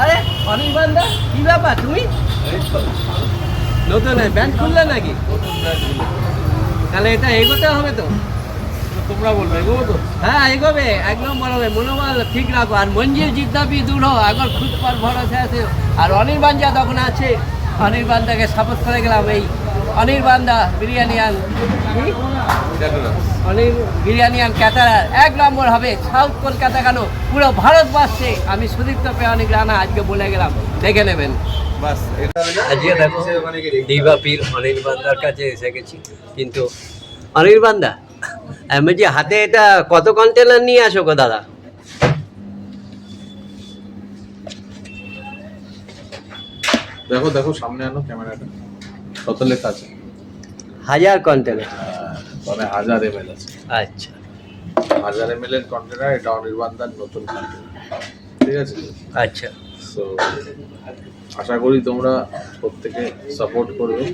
আরে অনির্বাণ দা কি ব্যাপার তুমি? নতুন খুললে নাকি? তাহলে এটা এগোতে হবে তো। তোমরা বলবে এগোবো তো? হ্যাঁ এগোবে একদম বলবে মনোবল ঠিক রাখো। আর মঞ্জিল জিদ্দাবি দূর হো আগর খুদ পর ভরসা আছে। আর অনির্বাণ যা তখন আছে। অনির্বাণদাকে সাপোর্ট করে গেলাম এই অনির্বাণদা বিরিয়ানি আন। কি? অনির বিরিয়ানি ক্যাটারার এক নম্বর হবে সাউথ কলকাতা কেন? পুরো ভারতবর্ষে। আমি সুদীপ্ত পে অনেক রানা আজকে বলে গেলাম। দেখে নেবেন। বাস আজকে দেখো দিবাপীর অনির্বাণদার কাছে এসে গেছি। কিন্তু অনির্বাণদা আমি যে হাতে এটা কত কন্টেনার নিয়ে আসো গো দাদা? দেখো দেখো সামনে আনো ক্যামেরাটা। কত লেখা আছে হাজার কন্টেনার মানে হাজার এম এল আছে। আচ্ছা। হাজার এম এল এর কন্টেনার এটা অনির্বাণদার নতুন কন্টেনার ঠিক আছে? আচ্ছা। সো আশা করি তোমরা প্রত্যেকে সাপোর্ট করবে।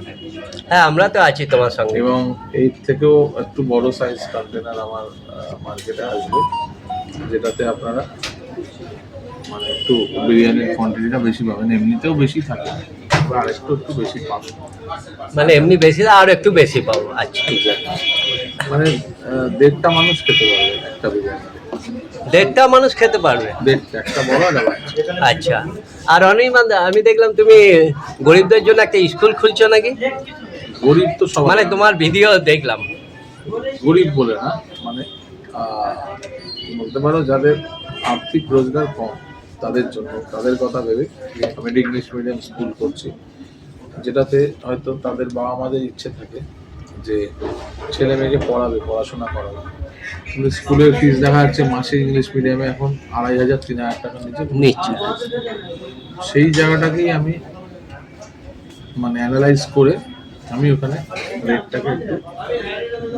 হ্যাঁ আমরা তো আছি তোমার সঙ্গে। এবং এই থেকেও একটু বড় সাইজ কন্টেনার আমার মার্কেটে আসবে। যেটাতে আপনারা মানে একটু বিরিয়ানির কোয়ান্টিটিটা বেশি পাবেন। এমনিতেও বেশি থাকে তবে আরেকটু একটু বেশি পাবেন। মানে এমনি বেশি আর একটু বেশি পাবো। আচ্ছা মানে দেড়টা মানুষ খেতে পারবে একটা বিরিয়ানি। দেড়টা মানুষ খেতে পারবে? একটা বড় একটা আচ্ছা। আর অনির্বাণদা আমি দেখলাম তুমি গরিবদের জন্য একটা স্কুল খুলছো নাকি? গরিব তো মানে তোমার ভিডিও দেখলাম। গরিব বলে না মানে বলতে পারো যাদের আর্থিক রোজগার কম তাদের জন্য তাদের কথা ভেবে আমি ইংলিশ মিডিয়াম স্কুল করছি যেটাতে হয়তো তাদের বাবা মাদের ইচ্ছে থাকে যে ছেলে মেয়েকে পড়াবে পড়াশোনা করাবে। কিন্তু স্কুলের ফিস দেখা যাচ্ছে মাসে ইংলিশ মিডিয়ামে এখন আড়াই হাজার তিন হাজার টাকা নিচে নিচ্ছে সেই জায়গাটাকেই আমি মানে অ্যানালাইজ করে আমি ওখানে রেটটাকে একটু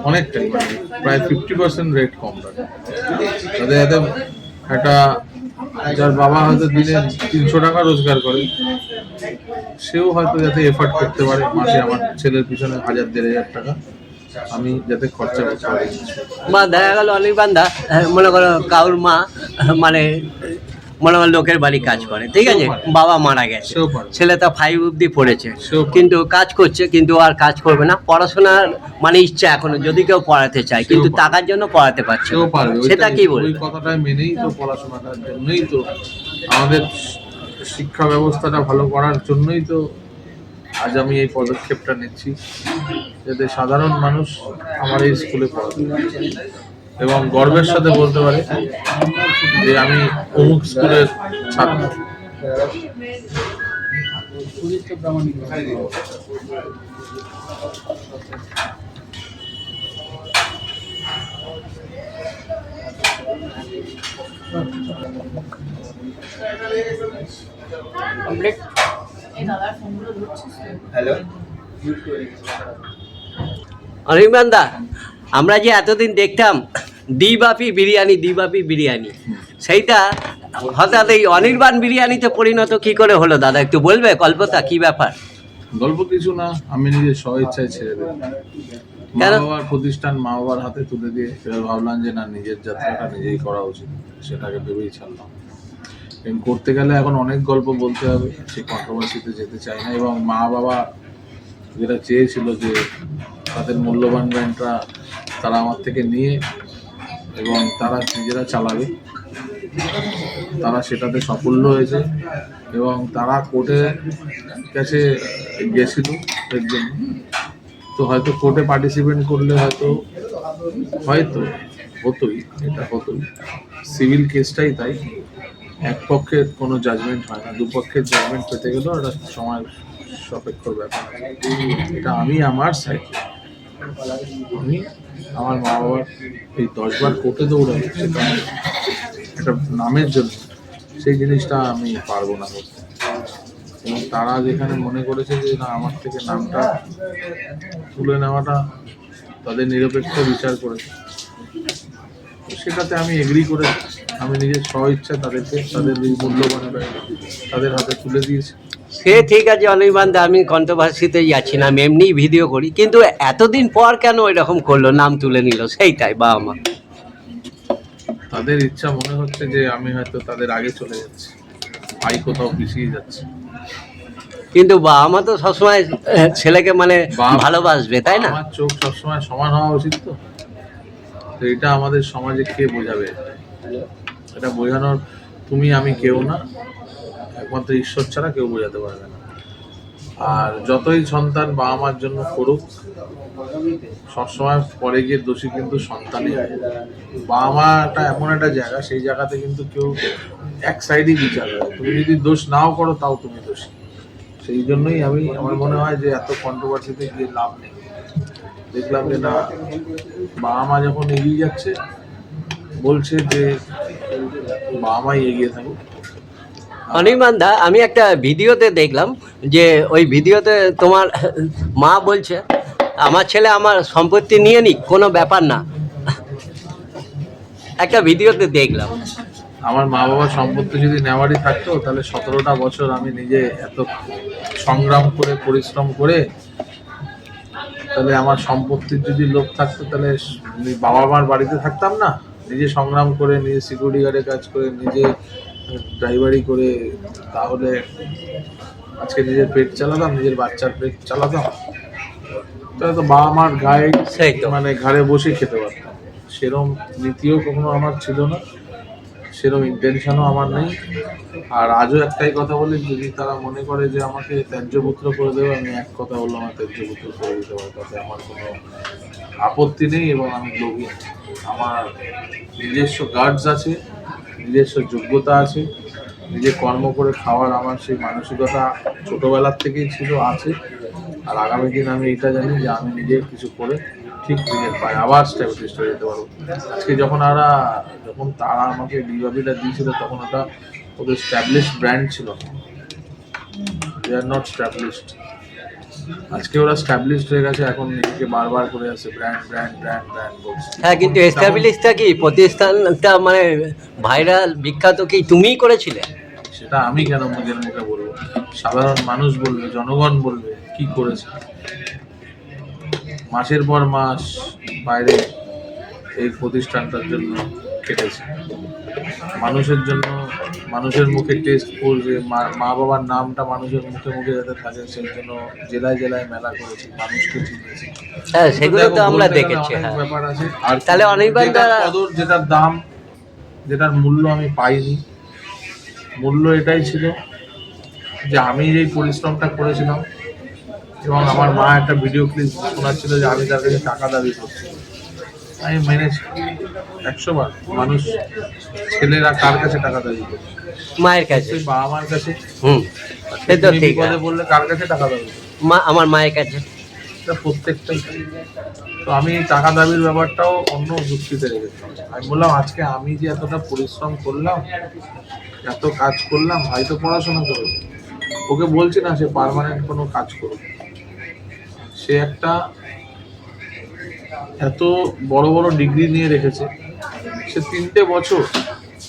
অনেকটাই মানে প্রায় ফিফটি পার্সেন্ট রেট কম রাখি। তাদের যাতে একটা যার বাবা হয়তো দিনে তিনশো টাকা রোজগার করে সেও হয়তো যাতে এফার্ট করতে পারে মাসে আমার ছেলের পিছনে হাজার দেড় হাজার টাকা। আমি যাতে খরচা করতে পারি। বা দেখা গেল অনির্বাণদা আহ, মনে করো কাউর মা মানে মনে করো লোকের বাড়ি কাজ করে ঠিক আছে? বাবা মারা গেছে। সেও পারে। ছেলে তো ফাইভ অব্দি পড়েছে। কিন্তু কাজ করছে কিন্তু আর কাজ করবে না। পড়াশোনার মানে ইচ্ছা এখনও যদি কেউ পড়াতে চায় কিন্তু। টাকার জন্য পড়াতে পারছে। সেটা কি বলবে? কথাটা মেনেই তো পড়াশোনাটার জন্যই তো আমাদের শিক্ষা ব্যবস্থাটা ভালো করার জন্যই তো আজ আমি এই পদক্ষেপটা নিচ্ছি, যাতে সাধারণ মানুষ আমার এই স্কুলে পড়াবে এবং গর্বের সাথে বলতে পারে যে আমি অমুক স্কুলের ছাত্র। অনির্বাণদা আমরা যে এতদিন দেখতাম দিবাপি বিরিয়ানি দিবাপি বিরিয়ানি সেইটা হঠাৎ এই অনির্বাণ বিরিয়ানিতে পরিণত কি করে হলো দাদা? একটু বলবে কল্পতা কি ব্যাপার? গল্প কিছু না আমি নিজের স্ব ইচ্ছায় ছেড়ে দিই মা? বাবার প্রতিষ্ঠান মা বাবার হাতে তুলে দিয়ে এবার ভাবলাম যে না নিজের যাত্রাটা নিজেই করা উচিত সেটাকে ভেবেই ছাড়লাম এবং করতে গেলে এখন অনেক গল্প বলতে হবে সেই কন্ট্রোভার্সিতে যেতে চাই না এবং মা বাবা যেটা চেয়েছিল যে তাদের মূল্যবান ব্র্যান্ডটা তারা আমার থেকে নিয়ে এবং তারা নিজেরা চালাবে তারা সেটাতে সাফল্য হয়েছে এবং তারা কোর্টে কাছে গেছিল এর জন্য তো হয়তো কোর্টে পার্টিসিপেট করলে হয়তো হয়তো হতোই, এটা হতোই। সিভিল কেসটাই তাই। এক পক্ষের কোনো জাজমেন্ট হয় না দুপক্ষের জাজমেন্ট পেতে গেলেও এটা সময় সাপেক্ষ ব্যাপার। এটা আমি আমার সাইড আমি আমার মা বাবার এই দশবার কোর্টে দৌড়াই সেটা একটা নামের জন্য সেই জিনিসটা আমি পারব না। করতে এবং তারা যেখানে মনে করেছে যে, না, আমার থেকে নামটা তুলে নেওয়াটা তাদের নিরপেক্ষ বিচার করেছে। সেটাতে আমি এগ্রি করে আমি নিজের স্ব ইচ্ছা তাদেরকে, তাদের এই মূল্যবান তাদের হাতে তুলে দিয়েছি। সে ঠিক আছে অনির্বাণদা আমি কন্ট্রোভার্সিতে যাচ্ছি না, আমি এমনি ভিডিও করি, কিন্তু এতদিন পর কেন এরকম করল, নাম তুলে নিল? সেইটাই, বাবা মা। তার তাদের ইচ্ছা মনে হচ্ছে যে আমি হয়তো তাদের আগে চলে যাচ্ছি। ভাই কোথাও পিছিয়ে যাচ্ছে। কিন্তু বাবা মা তো সবসময় ছেলেকে মানে ভালোবাসবে তাই না? আমার চোখ সবসময় সমান হওয়া উচিত তো। তো এটা আমাদের সমাজে কে বোঝাবে? এটা বোঝানোর তুমি আমি কেউ না। একমাত্র ঈশ্বর ছাড়া কেউ বোঝাতে পারবে না। আর যতই সন্তান বাবা মার জন্য করুক, সবসময় পরে গিয়ে দোষী কিন্তু সন্তানই হয়। বাবা মাটা এমন একটা জায়গা, সেই জায়গাতে কিন্তু কেউ এক সাইডই বিচার হয় তুমি যদি দোষ নাও করো, তাও তুমি দোষী। সেই জন্যই আমি, আমার মনে হয় যে এত কন্ট্রোভার্সিতে গিয়ে লাভ নেই। দেখলাম যে না, বাবা মা যখন এগিয়ে যাচ্ছে, বলছে যে বাবা মাই এগিয়ে থাকুক। অনির্বাণ দা, আমি একটা ভিডিওতে দেখলাম যে ওই ভিডিওতে তোমার মা বলছে, আমার ছেলে আমার সম্পত্তি নিয়ে নিক, কোনো ব্যাপার না। একটা ভিডিওতে দেখলাম। আমার মা বাবার সম্পত্তি যদি নেওয়ারই থাকতো, তাহলে সতেরোটা বছর আমি নিজে এত সংগ্রাম করে, পরিশ্রম করে, তাহলে আমার সম্পত্তির যদি লোভ থাকতো, তাহলে বাবা মার বাড়িতে থাকতাম না। নিজে সংগ্রাম করে, নিজে সিকিউরিটি গার্ডে কাজ করে, নিজে ড্রাইভারি করে তাহলে আজকে নিজের পেট চালাতাম নিজের বাচ্চার পেট চালাতাম। তাহলে তো বাবা মার গায়ে মানে ঘাড়ে বসে খেতে পারতাম। সেরম নীতিও কখনো আমার ছিল না সেরম ইন্টেনশনও আমার নেই। আর আজও একটাই কথা বলি যদি তারা মনে করে যে আমাকে ত্যায্যপুত্র করে দেবে আমি এক কথা বললাম আমার ত্যায্যপুত্র করে দিতে পারে তাতে আমার কোনো আপত্তি নেই এবং আমি লোভী। আমার নিজস্ব গার্ডস আছে নিজস্ব যোগ্যতা আছে, নিজে কর্ম করে খাওয়ার আমার সেই মানসিকতা ছোটোবেলার থেকেই ছিল, আছে। আর আগামী দিন আমি এটা জানি যে আমি নিজে কিছু করে ঠিক নিজের পায়ে আবার স্ট্যাবলিশ হয়ে যেতে পারব। আজকে যখন আরা, যখন তারা আমাকে ডিবাবিটা দিয়েছিল, তখন ওটা ওদের স্ট্যাবলিশ ব্র্যান্ড ছিল। দে আর নট স্ট্যাবলিশড আজকে ওরা স্ট্যাবলিশড হয়ে গেছে এখন নিজেকে বারবার করে আসছে ব্র্যান্ড ব্র্যান্ড ব্র্যান্ড ব্র্যান্ড হ্যাঁ কিন্তু এস্টাবলিশটা কি? প্রতিষ্ঠানটা মানে ভাইরাল বিখ্যাত কি তুমিই করেছিলে? সেটা আমি কেন নিজের মুখে বলব? সাধারণ মানুষ বলবে জনগণ বলবে কি করেছে? মাসের পর মাস বাইরে এই প্রতিষ্ঠানটার জন্য কেটেছে মানুষের জন্য মানুষের মুখে টেস্ট করবে মা- মা বাবার নামটা মানুষের মুখে মুখে যাতে থাকে সেই জন্য জেলায় জেলায় মেলা করেছে মানুষকে চিনিয়েছে হ্যাঁ সেগুলো তো আমরা দেখেছি হ্যাঁ। ব্যাপার আছে। আর তাহলে দা- কদর যেটার দাম যেটার মূল্য আমি পাইনি মূল্য এটাই ছিল যে আমি যেই পরিশ্রমটা করেছিলাম এবং আমার মা একটা ভিডিও ক্লিপ শোনাচ্ছিল যে আমি তার কাছে টাকা দাবি করছি। আমি মেনেছি একশো বার। মানুষ ছেলেরা কার কাছে টাকা দাবি করে? মায়ের কাছে। সেই বাবা মার কাছে। হুম। সে তো তুমি ঠিক বিপদে। বললে কার কাছে টাকা দাবি করে মা আমার মায়ের কাছে। এটা প্রত্যেকটাই। তাই। তো আমি এই টাকা দাবির ব্যাপারটাও অন্য যুক্তিতে রেখেছিলাম আমি বললাম আজকে আমি যে এতটা পরিশ্রম করলাম এত কাজ করলাম ভাই তো পড়াশোনা করেছে ওকে বলছি না সে পার্মানেন্ট কোনো কাজ করুক সে একটা এত বড় বড় ডিগ্রি নিয়ে রেখেছে। সে তিনটে বছর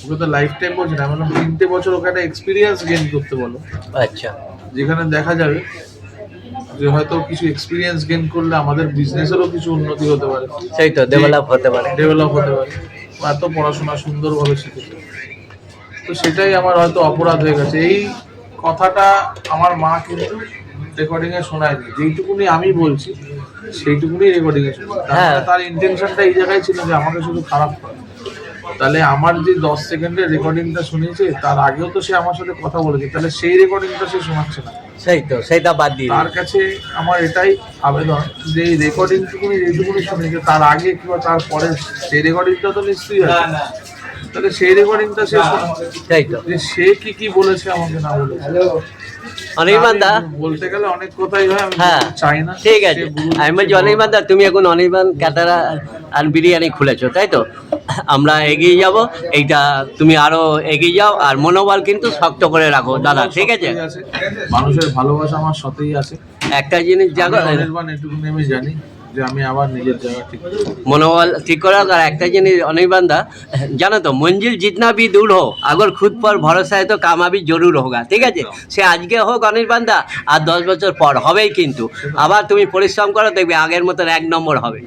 ওকে তো লাইফ টাইম বলছে না মানে তিনটে বছর ওকে একটা এক্সপিরিয়েন্স গেইন করতে বলো। আচ্ছা। যেখানে দেখা যাবে যে হয়তো কিছু এক্সপিরিয়েন্স গেইন করলে আমাদের বিজনেসেরও কিছু উন্নতি হতে পারে। সেই তো ডেভেলপ হতে পারে। ডেভেলপ হতে পারে। এত পড়াশোনা সুন্দরভাবে শিখেছে তো সেটাই আমার হয়তো অপরাধ হয়ে গেছে। এই কথাটা আমার মা কিন্তু রেকর্ডিং এ শোনায়নি যেইটুকুনি আমি বলছি সেইটুকুনি রেকর্ডিং এ শোনায় হ্যাঁ। তার ইন্টেনশনটা এই জায়গায় ছিল যে আমাকে শুধু খারাপ করে। তাহলে আমার যে দশ সেকেন্ডের রেকর্ডিংটা শুনিয়েছে তার আগেও তো সে আমার সাথে কথা বলেছে তাহলে সেই রেকর্ডিংটা সে শোনাচ্ছে না। সেই তো সেইটা বাদ দিয়ে তার কাছে আমার এটাই আবেদন যে এই রেকর্ডিংটুকুনি যেটুকুনি শুনেছে তার আগে কিংবা তার পরে সেই রেকর্ডিংটা তো নিশ্চয়ই আছে তাহলে সেই রেকর্ডিংটা শোনো। সেই তো। সে কি কি বলেছে আমাকে না বলেছে। অনির্বাণ দা বলতে গেলে অনেক কথাই হয় হ্যাঁ। চাই না ঠিক আছে। আমি বলছি অনির্বাণ দা তুমি এখন অনির্বাণ আর বিরিয়ানি খুলেছো তাই তো? আমরা এগিয়ে যাব। এইটা তুমি আরও এগিয়ে যাও আর মনোবল কিন্তু শক্ত করে রাখো দাদা ঠিক আছে? মানুষের ভালোবাসা আমার সাথেই আছে। একটা জিনিস অনির্বাণ আমি জানি। যে আমি আবার নিজের জায়গা ঠিক মনোবল ঠিক করা আর একটা জিনিস অনির্বাণদা জানো তো মঞ্জিল জিতনা বি দূর হো আগর খুদ পর ভরসায় তো কামাবি জরুর হোগা ঠিক আছে? সে আজকে হোক অনির্বাণদা আর দশ বছর পর হবেই কিন্তু। আবার তুমি পরিশ্রম করো দেখবে আগের মতন এক নম্বর হবে।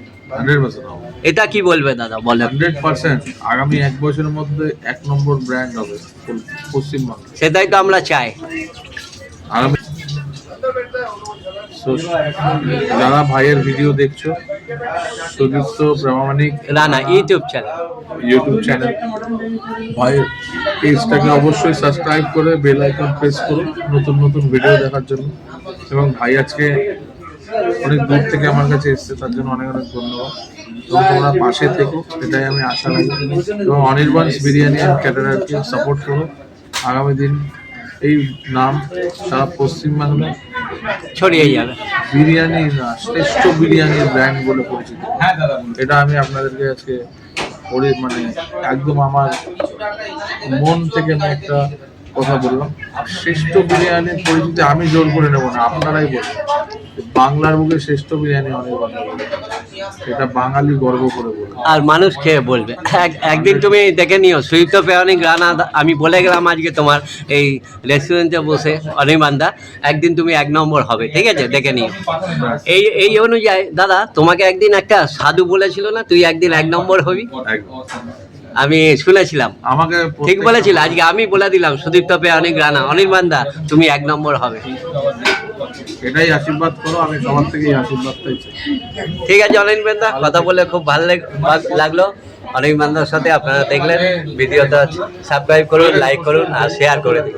এটা কি বলবে দাদা বলে। Hundred percent. আগামী এক বছরের মধ্যে এক নম্বর ব্র্যান্ড হবে পশ্চিমবঙ্গ। সেটাই তো আমরা চাই। আগামী So, যারা ভাইয়ের ভিডিও দেখছ Sudipta Pramanik Rana YouTube channel YouTube channel ভাইয়ের পেজটাকে অবশ্যই সাবস্ক্রাইব করে বেল আইকন প্রেস করুন নতুন নতুন ভিডিও দেখার জন্য। এবং ভাই আজকে অনেক দূর থেকে আমার কাছে এসছে তার জন্য অনেক অনেক ধন্যবাদ। এবং তোমরা পাশে থেকো এটাই আমি আশা রাখি। এবং অনির্বাণ বিরিয়ানি অ্যান্ড ক্যাটারারকে সাপোর্ট করো। আগামী দিন এই নাম সারা পশ্চিমবাংলায় ছড়িয়ে যাবে। বিরিয়ানি না শ্রেষ্ঠ বিরিয়ানির ব্র্যান্ড বলে পরিচিত। এটা আমি আপনাদেরকে আজকে করে মানে একদম আমার মন থেকে আমি একটা কথা বললাম। শ্রেষ্ঠ বিরিয়ানির পরিচিতি আমি জোর করে নেব না আপনারাই বলবেন বাংলার বুকে শ্রেষ্ঠ বিরিয়ানি অনেক বাংলা। এটা বাঙালি গর্ব করে বলে। আর মানুষ খেয়ে বলবে। এক- একদিন তুমি দেখে নিও সুইফট পেয়ারিং রানা আমি বলে গেলাম আজকে তোমার এই রেস্টুরেন্টে বসে অনির্বাণদা একদিন তুমি এক নম্বর হবে ঠিক আছে? দেখে নিও। এই এই অনুযায়ী দাদা তোমাকে একদিন একটা সাধু বলেছিল না তুই একদিন এক নম্বর হবি। আমি শুনেছিলাম আমাকে ঠিক বলেছিল আজকে আমি বলে দিলাম সুদীপ তপে অনেক রানা অনেক বান্দা তুমি এক নম্বর হবে। এটাই আশীর্বাদ করো আমি সবার থেকেই আশীর্বাদ ঠিক আছে অনির্বাণদা কথা বলে খুব ভালো লাগল। অনেক লাগল সাথে আপনারা দেখলেন ভিডিওটা সাবস্ক্রাইব করুন লাইক করুন আর শেয়ার করে দিন।